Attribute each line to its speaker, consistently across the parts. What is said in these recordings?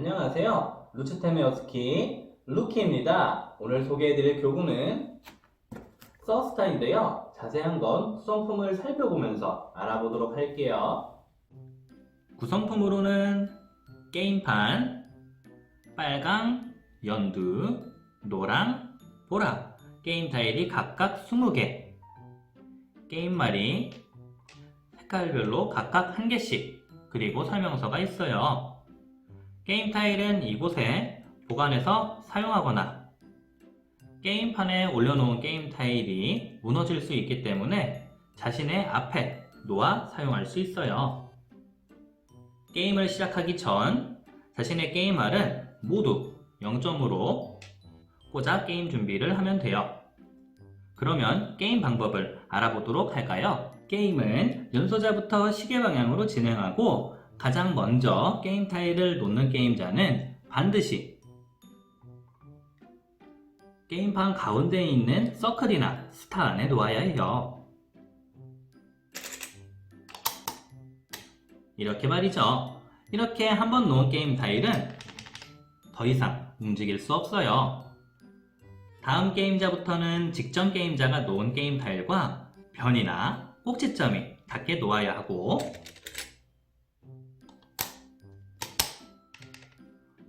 Speaker 1: 안녕하세요. 루츠테메어스키 루키입니다. 오늘 소개해드릴 교구는 서스타인데요. 자세한 건 구성품을 살펴보면서 알아보도록 할게요. 구성품으로는 게임판, 빨강, 연두, 노랑, 보라 게임 타일이 각각 20개 게임말이 색깔별로 각각 한 개씩 그리고 설명서가 있어요. 게임 타일은 이곳에 보관해서 사용하거나 게임판에 올려놓은 게임 타일이 무너질 수 있기 때문에 자신의 앞에 놓아 사용할 수 있어요. 게임을 시작하기 전 자신의 게임알은 모두 0점으로 꽂아 게임 준비를 하면 돼요. 그러면 게임 방법을 알아보도록 할까요? 게임은 연소자부터 시계 방향으로 진행하고 가장 먼저 게임 타일을 놓는 게임자는 반드시 게임판 가운데에 있는 서클이나 스타 안에 놓아야 해요. 이렇게 말이죠. 이렇게 한번 놓은 게임 타일은 더 이상 움직일 수 없어요. 다음 게임자부터는 직전 게임자가 놓은 게임 타일과 변이나 꼭지점이 닿게 놓아야 하고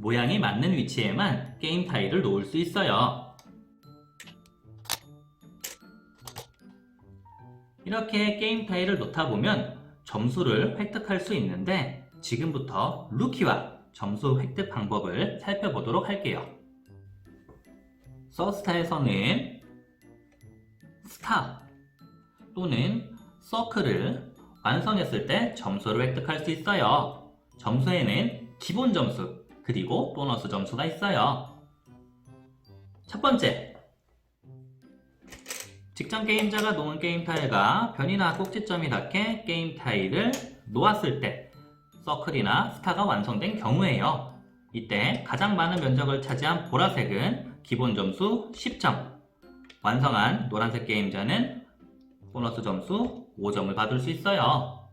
Speaker 1: 모양이 맞는 위치에만 게임 타일을 놓을 수 있어요. 이렇게 게임 타일을 놓다 보면 점수를 획득할 수 있는데 지금부터 루키와 점수 획득 방법을 살펴보도록 할게요. 서스타에서는 스타 또는 서클을 완성했을 때 점수를 획득할 수 있어요. 점수에는 기본 점수 그리고 보너스 점수가 있어요. 첫 번째 직전 게임자가 놓은 게임 타일과 변이나 꼭지점이 닿게 게임 타일을 놓았을 때 서클이나 스타가 완성된 경우에요. 이때 가장 많은 면적을 차지한 보라색은 기본 점수 10점, 완성한 노란색 게임자는 보너스 점수 5점을 받을 수 있어요.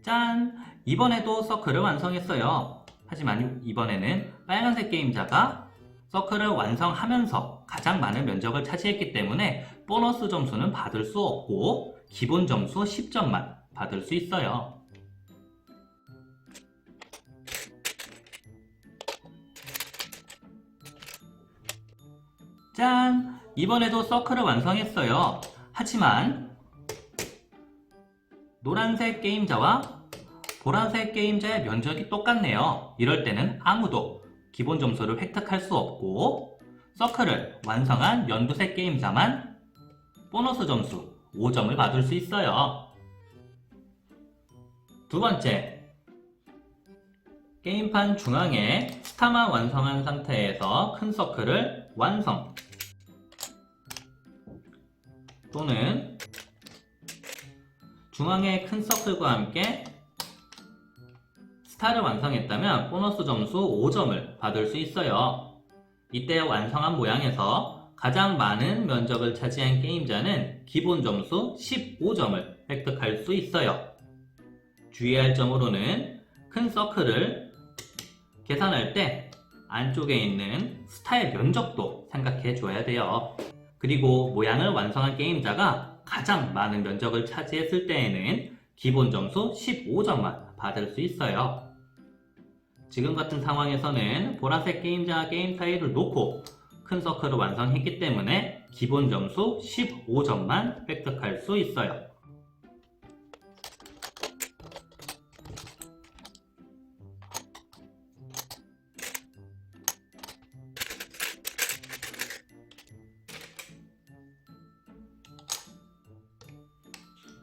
Speaker 1: 짠! 이번에도 서클을 완성했어요. 하지만 이번에는 빨간색 게임자가 서클을 완성하면서 가장 많은 면적을 차지했기 때문에 보너스 점수는 받을 수 없고 기본 점수 10점만 받을 수 있어요. 짠! 이번에도 서클을 완성했어요. 하지만 노란색 게임자와 보라색 게임자의 면적이 똑같네요. 이럴 때는 아무도 기본 점수를 획득할 수 없고 서클을 완성한 연두색 게임자만 보너스 점수 5점을 받을 수 있어요. 두 번째, 게임판 중앙에 스타만 완성한 상태에서 큰 서클을 완성 또는 중앙의 큰 서클과 함께 스타를 완성했다면 보너스 점수 5점을 받을 수 있어요. 이때 완성한 모양에서 가장 많은 면적을 차지한 게임자는 기본 점수 15점을 획득할 수 있어요. 주의할 점으로는 큰 서클을 계산할 때 안쪽에 있는 스타의 면적도 생각해 줘야 돼요. 그리고 모양을 완성한 게임자가 가장 많은 면적을 차지했을 때에는 기본 점수 15점만 받을 수 있어요. 지금 같은 상황에서는 보라색 게임자와 게임 타일을 놓고 큰 서클을 완성했기 때문에 기본 점수 15점만 획득할 수 있어요.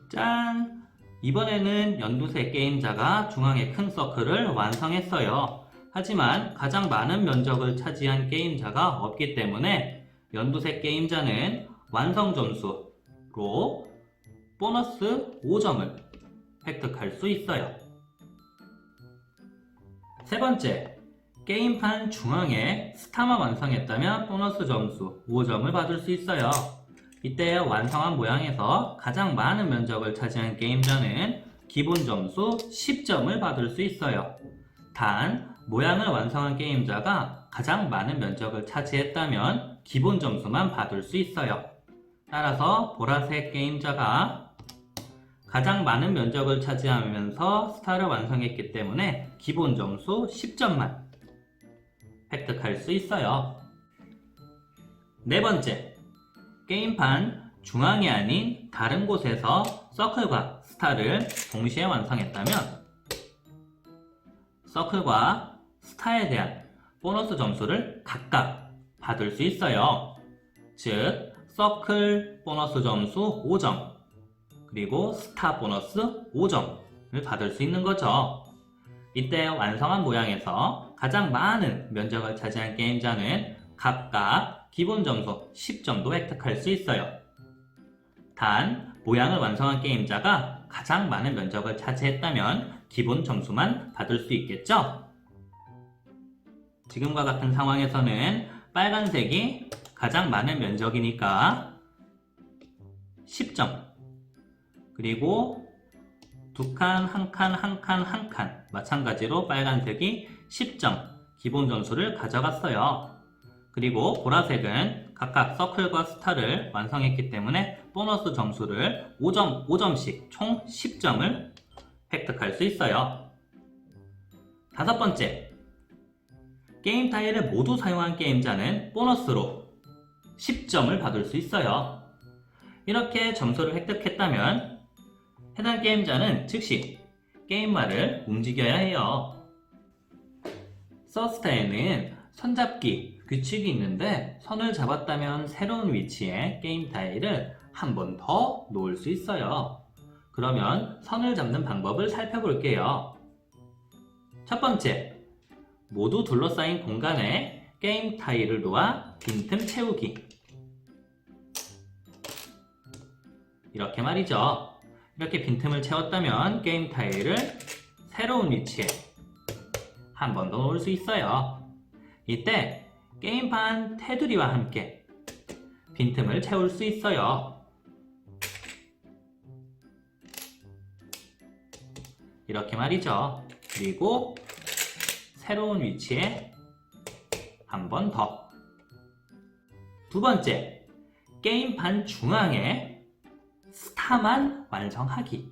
Speaker 1: 짠! 이번에는 연두색 게임자가 중앙의 큰 서클을 완성했어요. 하지만 가장 많은 면적을 차지한 게임자가 없기 때문에 연두색 게임자는 완성 점수로 보너스 5점을 획득할 수 있어요. 세 번째, 게임판 중앙에 스타만 완성했다면 보너스 점수 5점을 받을 수 있어요. 이때 완성한 모양에서 가장 많은 면적을 차지한 게임자는 기본 점수 10점을 받을 수 있어요. 단, 모양을 완성한 게임자가 가장 많은 면적을 차지했다면 기본 점수만 받을 수 있어요. 따라서 보라색 게임자가 가장 많은 면적을 차지하면서 스타를 완성했기 때문에 기본 점수 10점만 획득할 수 있어요. 네 번째, 게임판 중앙이 아닌 다른 곳에서 서클과 스타를 동시에 완성했다면 서클과 스타에 대한 보너스 점수를 각각 받을 수 있어요. 즉, 서클 보너스 점수 5점, 그리고 스타 보너스 5점을 받을 수 있는 거죠. 이때 완성한 모양에서 가장 많은 면적을 차지한 게임자는 각각 기본 점수 10점도 획득할 수 있어요. 단, 모양을 완성한 게임자가 가장 많은 면적을 차지했다면 기본 점수만 받을 수 있겠죠? 지금과 같은 상황에서는 빨간색이 가장 많은 면적이니까 10점. 그리고 두 칸, 한 칸, 한 칸, 한 칸. 마찬가지로 빨간색이 10점 기본 점수를 가져갔어요. 그리고 보라색은 각각 서클과 스타를 완성했기 때문에 보너스 점수를 5점, 5점씩 총 10점을 획득할 수 있어요. 다섯 번째. 게임 타일을 모두 사용한 게임자는 보너스로 10점을 받을 수 있어요. 이렇게 점수를 획득했다면 해당 게임자는 즉시 게임말을 움직여야 해요. 서스타에는 손잡기 규칙이 있는데 선을 잡았다면 새로운 위치에 게임 타일을 한 번 더 놓을 수 있어요. 그러면 선을 잡는 방법을 살펴볼게요. 첫 번째, 모두 둘러싸인 공간에 게임 타일을 놓아 빈틈 채우기. 이렇게 말이죠. 이렇게 빈틈을 채웠다면 게임 타일을 새로운 위치에 한 번 더 놓을 수 있어요. 이때 게임판 테두리와 함께 빈틈을 채울 수 있어요. 이렇게 말이죠. 그리고 새로운 위치에 한 번 더. 두 번째, 게임판 중앙에 스타만 완성하기.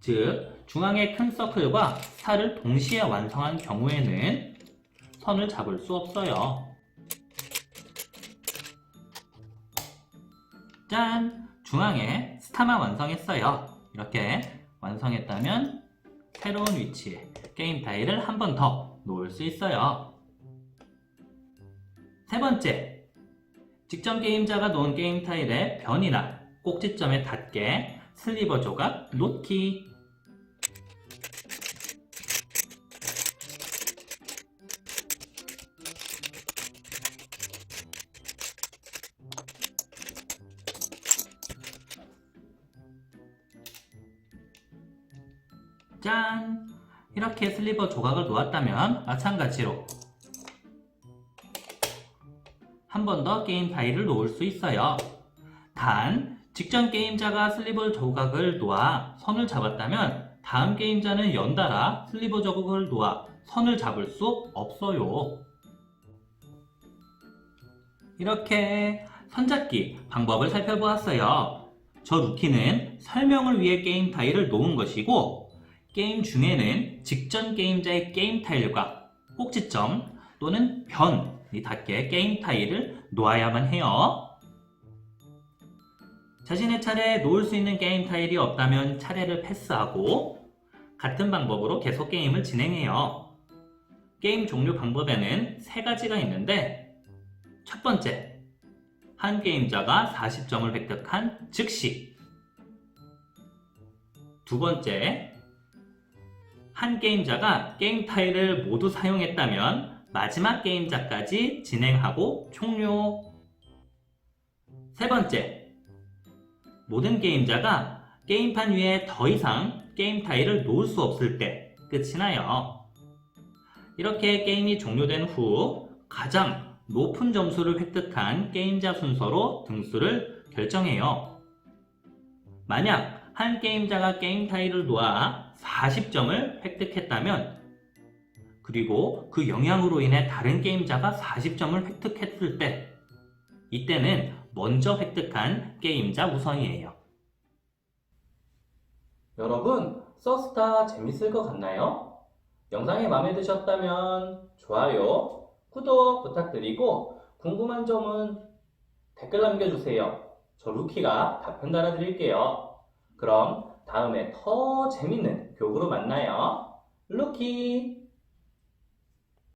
Speaker 1: 즉, 중앙의 큰 서클과 스타를 동시에 완성한 경우에는 선을 잡을 수 없어요. 짠! 중앙에 스타만 완성했어요. 이렇게 완성했다면 새로운 위치에 게임 타일을 한 번 더 놓을 수 있어요. 세 번째, 직전 게임자가 놓은 게임 타일의 변이나 꼭지점에 닿게 슬리버 조각 놓기. 짠! 이렇게 슬리버 조각을 놓았다면 마찬가지로 한 번 더 게임 파일을 놓을 수 있어요. 단, 직전 게임자가 슬리버 조각을 놓아 선을 잡았다면 다음 게임자는 연달아 슬리버 조각을 놓아 선을 잡을 수 없어요. 이렇게 선잡기 방법을 살펴보았어요. 저 루키는 설명을 위해 게임 타일을 놓은 것이고 게임 중에는 직전 게임자의 게임 타일과 꼭지점 또는 변이 닿게 게임 타일을 놓아야만 해요. 자신의 차례에 놓을 수 있는 게임 타일이 없다면 차례를 패스하고 같은 방법으로 계속 게임을 진행해요. 게임 종료 방법에는 세 가지가 있는데 첫 번째, 한 게임자가 40점을 획득한 즉시 두 번째, 한 게임자가 게임 타일을 모두 사용했다면 마지막 게임자까지 진행하고 종료. 세 번째, 모든 게임자가 게임판 위에 더 이상 게임 타일을 놓을 수 없을 때 끝이 나요. 이렇게 게임이 종료된 후 가장 높은 점수를 획득한 게임자 순서로 등수를 결정해요. 만약 한 게임자가 게임 타일을 놓아 40점을 획득했다면 그리고 그 영향으로 인해 다른 게임자가 40점을 획득했을 때 이때는 먼저 획득한 게임자 우선이에요. 여러분, 서스타 재밌을 것 같나요? 영상이 마음에 드셨다면 좋아요, 구독 부탁드리고 궁금한 점은 댓글 남겨주세요. 저 루키가 답변 달아드릴게요. 그럼 다음에 더 재밌는 교구로 만나요. 루키!